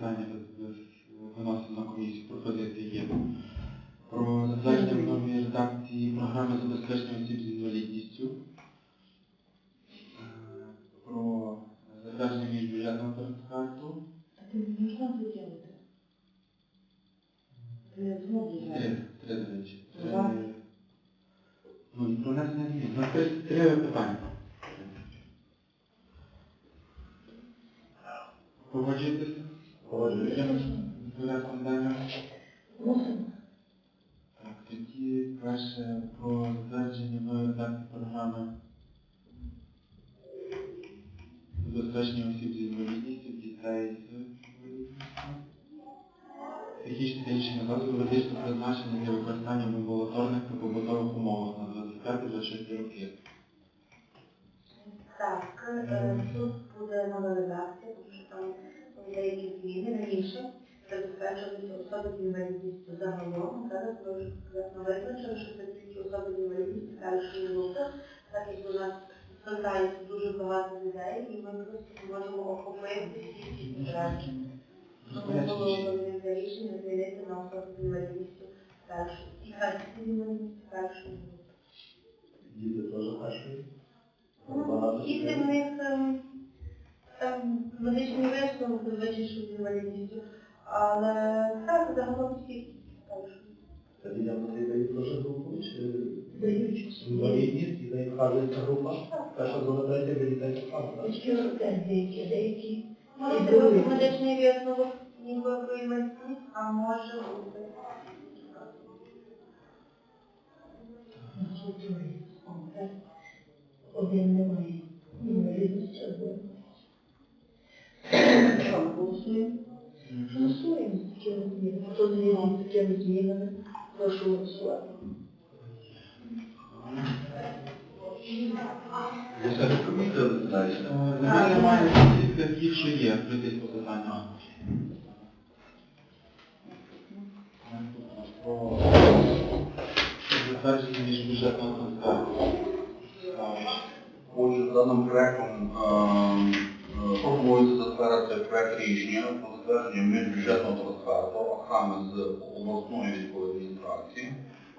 питання виносимо на комісію пропозиції є. Про затвердження в новій редакції програми забезпечення осіб з інвалідністю. Е, Про затвердження міжбюджетного трансферту. А ти не можна виділити? Ти Три, три до речі. Ну, і про внесення змін. Ну, три, питання. Погоджуєтеся? Забезпечення осіб з інвалідністю, дітей з інвалідністю. Технічні та інші медичного призначення для використання в амбулаторних та побутових умовах на 25-26 роки. Так, е, тут буде нова редакція, тому що там деякі зміни раніше забезпечувалися особи з інвалідністю загалом. Зараз ми вже визначили, що це тільки особи з інвалідністю першої групи, так як у нас звертається дуже багато людей, і ми просто можемо охопити всі ці потреби. Тому було прийнято рішення змінити на інвалідністю першої. І з інвалідністю групи. Діти теж перші. Ну, Діти в них ем, там медичний висновок зазвичай що з інвалідністю, але так, загалом всі перші. Це дітям на дітей теж групу, чи Дають. інвалідність, і не вказується група. Перша, друга, третя, для дітей так? Батьки деякі, деякі. Може бути медичний висновок ніби про а може бути. Один немає. Один. Що, голосуємо? Голосуємо. Хто з такими змінами, прошу голосувати. Комісія далі. Е, Немає, всіх таких, що є, прийти по питанню. Про затвердження міжбюджетного трансферту. Отже, даним проектом пропонується затвердити проект рішення про затвердження міжбюджетного а саме з обласної військової адміністрації,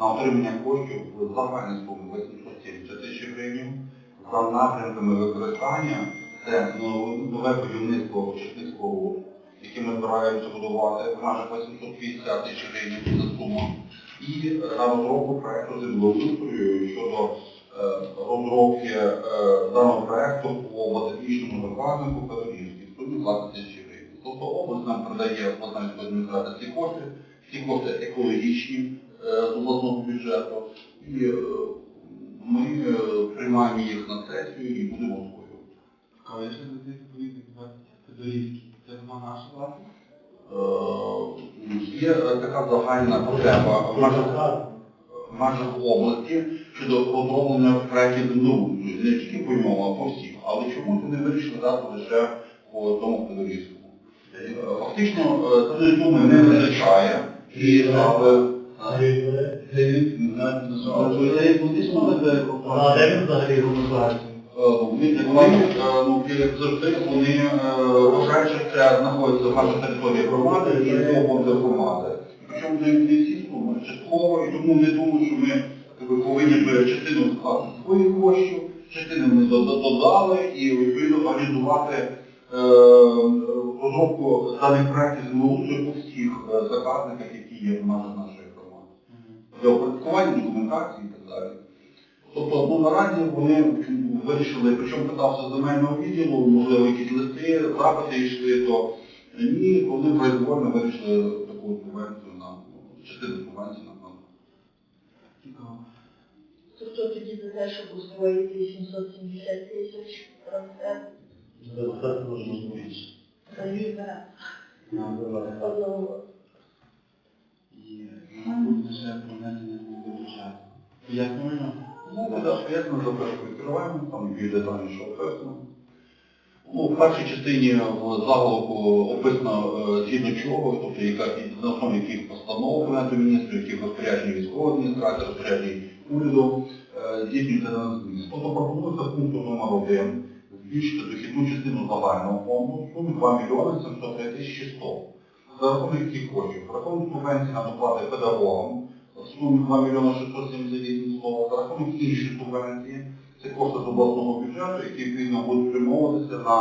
на отримання коштів в загальній сумі 870 тисяч гривень за напрямками використання це ну, нове будівництво очисних споруд, які ми збираємося будувати в межах 850 тисяч гривень за суму, і на розробку проекту землеустрою щодо е, розробки е, даного проекту по водотехнічному закладнику в сумі 20 тисяч гривень. Тобто область нам передає обласна військова адміністрація ці кошти, ці кошти екологічні е, з обласного бюджету, і ми е, приймаємо їх на сесію і будемо освоювати. Але ще за відповідник 20 Федорівський. Це вона наша власність? Е, Є е, така загальна потреба в межах в межах області щодо розроблення проєктів землеустрою, не тільки по ньому, а по всіх. Але чому це не вирішили дати лише по тому Федорівському? Е, Фактично, такої не вистачає. І але Вони, це знаходиться в нашій території громади і до громади. Причому не всі частково, і тому не думаю, що ми повинні б частину закласти своїх коштів, частину ми до- до- додали і відповідно організувати розробку даних проєктів землеустрою по всіх заказниках, які є в громади. Для опрацювання документації і так далі. Тобто, ну, наразі вони вирішили, причому питався з земельного відділу, можливо, якісь листи, запити йшли, то ні, вони произвольно вирішили таку субвенцію нам, частину субвенції нам надати. Цікаво. То тоді за те, щоб освоїти 870 тисяч трансфер? Депутати можна більше. Зараз. Одного. І наступне ще про внесення змін до бюджету. Пояснюємо? Ну, детальніше описано. Ну, в першій частині в заголовку описано е, згідно чого, тобто яка, на основі яких постанов Кабінету міністрів, яких розпоряджень військової адміністрації, розпоряджень уряду, е, здійснюється на зміни. Тобто пропонується пункту номер 1 збільшити дохідну частину загального фонду в сумі 2 мільйони 703 тисячі 100. За рахунок яких коштів? За рахунок субвенції на доплати педагогам в сумі 2 мільйони 678 слова. За рахунок інших субвенцій, це кошти з обласного бюджету, які відповідно будуть спрямовуватися на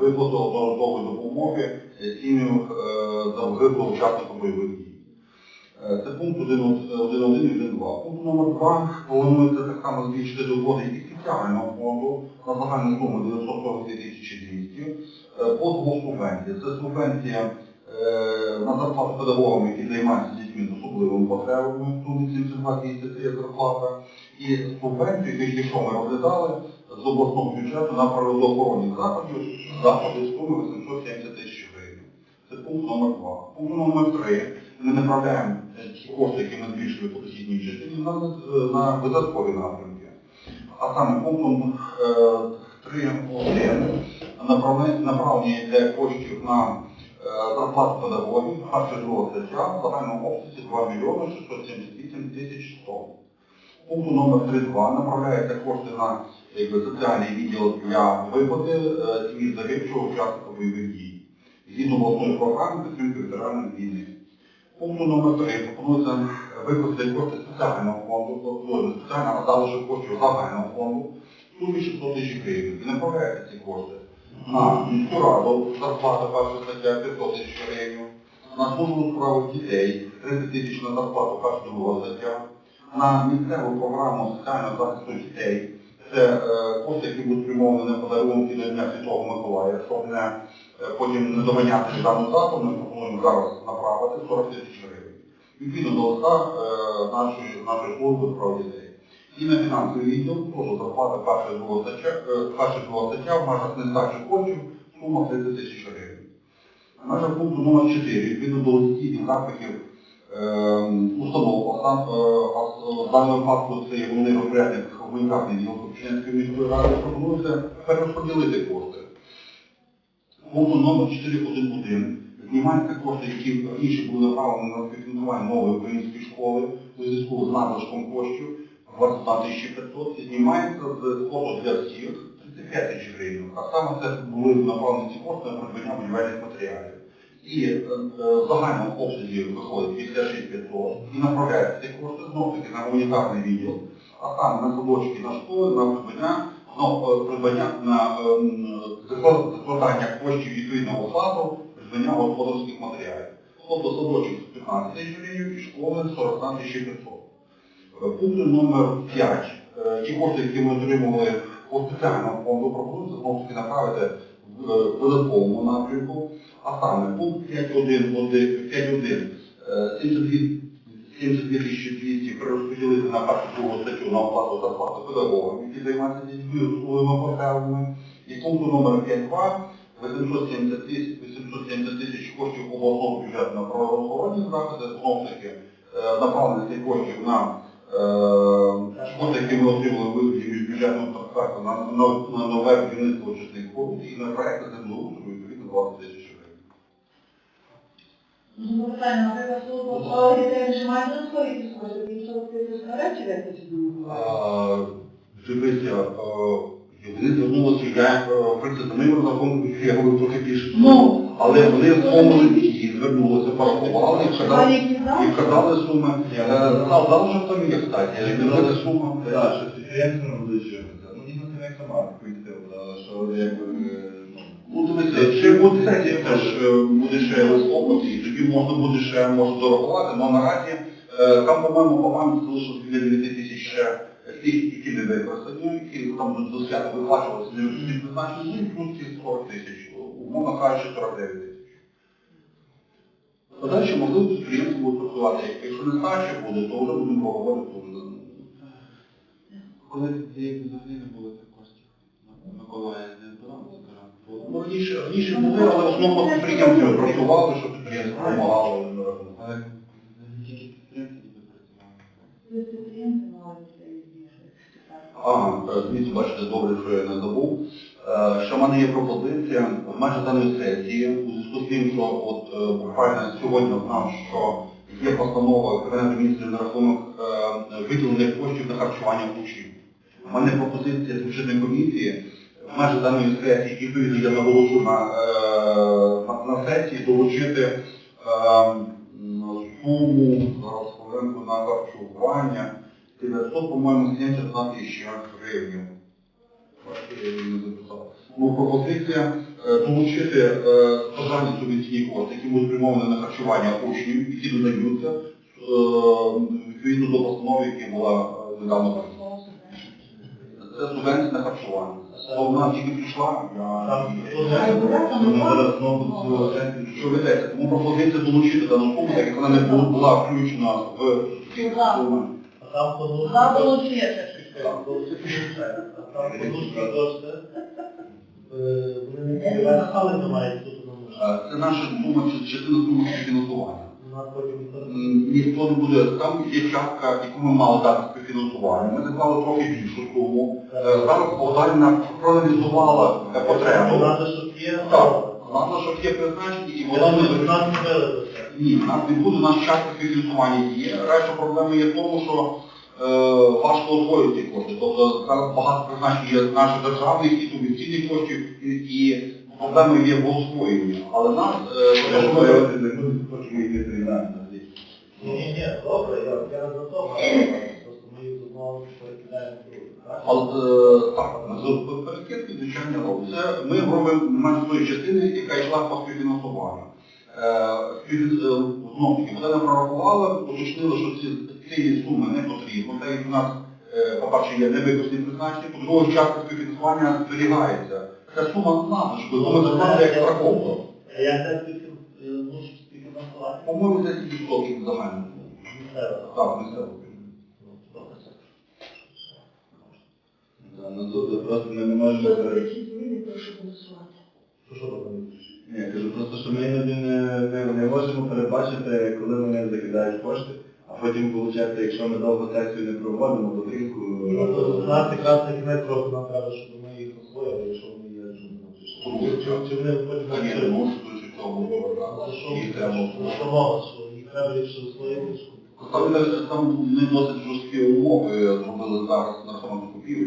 виплату одноразової допомоги е, сім'ям е, загиблого учасника бойових дій. Е, Це пункт 1.1 і 1.2. Пункт номер 2 планується так само збільшити доходи і спеціального фонду на загальну суму 942 200 е, по двох субвенцій. Це субвенція на зарплату педагогам, які займаються дітьми з особливими потребами, в сумі 72 200 є зарплата, і субвенцію, тільки що ми розглядали, з обласного бюджету на природоохоронні заходи, заходи в сумі 870 тисяч гривень. Це пункт номер 2. Пункт номер 3. Ми направляємо е, ті кошти, які ми збільшили по дохідній частині, на, е, на видаткові напрямки. А саме пунктом е, 3.1 направлення направлення йде коштів на е, зарплату педагогів, перша друга стаття, в загальному обсязі 2 мільйони 678 тисяч 100. Пункту номер 3.2 направляється кошти на якби, соціальний відділ для виплати е, сім'ї загибшого учасника бойових дій. Згідно обласної програми підтримки ветеранів війни. Пункту номер 3 пропонується використати кошти спеціального фонду, тобто спеціального, залишок коштів загального фонду сумі 600 тисяч гривень. І направляється ці кошти на міську раду, зарплата перша стаття 500 тисяч гривень, на службу у справах дітей 30 тисяч на зарплату перша друга стаття, на місцеву програму соціального захисту дітей. Це е, кошти, які будуть спрямовані на подарунки до Дня Святого Миколая, щоб не е, потім не доганяти дану дату, ми пропонуємо зараз направити 40 тисяч гривень. Відповідно до листа е, нашої, служби прав дітей. І на фінансовий відділ теж зарплата перша стаття, е, стаття в межах нестачі коштів, сума 30 тисяч гривень. В межах пункту номер 4, відповідно до листів і запитів е, установ, е, в даному випадку це є головний розпорядник гуманітарний відділ Копчинської міської ради, пропонується перерозподілити кошти. Пункту номер 4.1.1 знімаються кошти, які раніше були направлені на співфінансування нової української школи у зв'язку з надлишком коштів 21 500 і знімається з кошту для всіх 35 тисяч гривень. А саме це були направлені кошти на придбання будівельних матеріалів. І е, е, в загальному обсязі виходить 56 500 і направляються ці кошти знову таки на гуманітарний відділ, а саме на садочки, на школи, на придбання ну, е, придбання на ем, закладання коштів відповідного оплату, придбання господарських матеріалів. Тобто садочок 15 тисяч гривень і школи 41 тисяч 500. Пункт номер 5. Е, Ті кошти, які ми отримували по спеціальному фонду, пропонується знову таки направити в е, додатковому напрямку, а саме пункт 5.1, 5.1, е, 72 72 200 перерозподілити на першу другу статтю на оплату зарплати педагогам, які займаються дітьми особливими потребами. І пункту номер 5.2 870 тисяч 870 тисяч коштів обласного бюджету на правоохоронні заходи, знову ж таки, е, направлення цих коштів на е, кошти, які ми отримали вигляді міжбюджетного трансферту на, на, на нове будівництво очисних споруд і на проекти землеустрою відповідно 20 тисяч гривень. Ну, питання, наприклад, служба справа дітей вже має додаткові кошти, він що ти чи якось Дивися, е, вони звернулися, я е, в принципі, ми розрахунку, я говорив трохи більше. Ну, Але вони в звернулися, порахували і вказали, і вказали суми. Е, Знав, що там є, кстати, і вказали суму. Так, що підприємство робить Ну, ні, це. Не сама поїздила, що якби... е, Ну, дивися, ще буде сесія, теж е, буде ще розкопати, і тоді можна буде ще може дорахувати, але наразі е, там, по-моєму, по пам'яті залишилось біля 9 тисяч ще тих, які не використані, які там до свята виплачувалися не призначені, ну, плюс ці 40 тисяч, умовно кажучи, 49 тисяч. Подальше, можливо, підприємство буде працювати. Якщо не старше буде, то вже будемо проговорити. вже. Коли деякі взагалі не було цих коштів. Миколая не збирав. Ну, раніше, раніше були, але в основному підприємці працювали, щоб підприємство допомагало. Але тільки підприємці ніби працювали. Підприємці мали дітей більше. Ага, е, бачите, добре, що я не забув. Е, Ще в мене є пропозиція в межах даної сесії, у зв'язку з тим, що от е, буквально сьогодні знав, що є постанова Кабінету міністрів на рахунок е, виділення коштів на харчування учнів. У мене пропозиція з бюджетної комісії межі даної сесії, і відповідно я наголошу на, на, на сесії долучити суму, зараз на харчування, 900, по-моєму, 72 тисячі гривень. Не записав. Пропозиція долучити е, державні субвенційні кошти, які будуть спрямовані на харчування учнів, які додаються, е, відповідно до постанови, яка була е, недавно прийнята. Це субвенція на харчування. То вона тільки пішла, я Що знову що ведеться. Тому пропозиція долучити дану суму, так як вона не була- включена в. А Це наша сума, частина суми співфінансування. Ніхто не буде, там є частка, яку ми мали дати співфінансування. Ми заклали трохи більшу суму. Е, Зараз Богданівна проаналізувала потребу. Так, щоб є призначені і Вона не. Ні, нас не буде, у нас частка співфінансування є. Решта проблеми є в тому, що важко освоїти ці кошти. Тобто зараз багато призначень є наших державних і субвенційних коштів, і, і проблеми є в освоєнні. Але нас, е, не. Ні, ні, ні, добре, я, я за то, просто ми їх з перекидаємо в так? Але е, так, перекидки, звичайно, робимо. Це ми робимо на тої частини, яка йшла по співфінансуванню. Е, е, Знову таки, вони нам прорахували, уточнили, що ці, цієї суми не потрібно. Та як у нас, е, по-перше, є невиконані призначення, по-друге, частка співфінансування зберігається. Ця сума надлишкою, тому ми заклали як страховку. Як це ну, щоб співфінансувати? По-моєму, це 10% загально. Місцево. Так, місцево. Ну. Ну тут просто ми не можемо... За. Що, робити? Ні, я кажу просто, що ми іноді не, не, не можемо передбачити, коли вони закидають кошти, потім, виходить, якщо ми довго сесію не проводимо, то. Ну, Нас якраз на кінець року нам треба, щоб ми їх освоїли, якщо вони є, ми. Чи, вони Та ні, ну, що до цього було, так. За що? Їх треба що що їх треба освоїти, Там, не досить жорсткі умови зробили зараз на самому закупівель.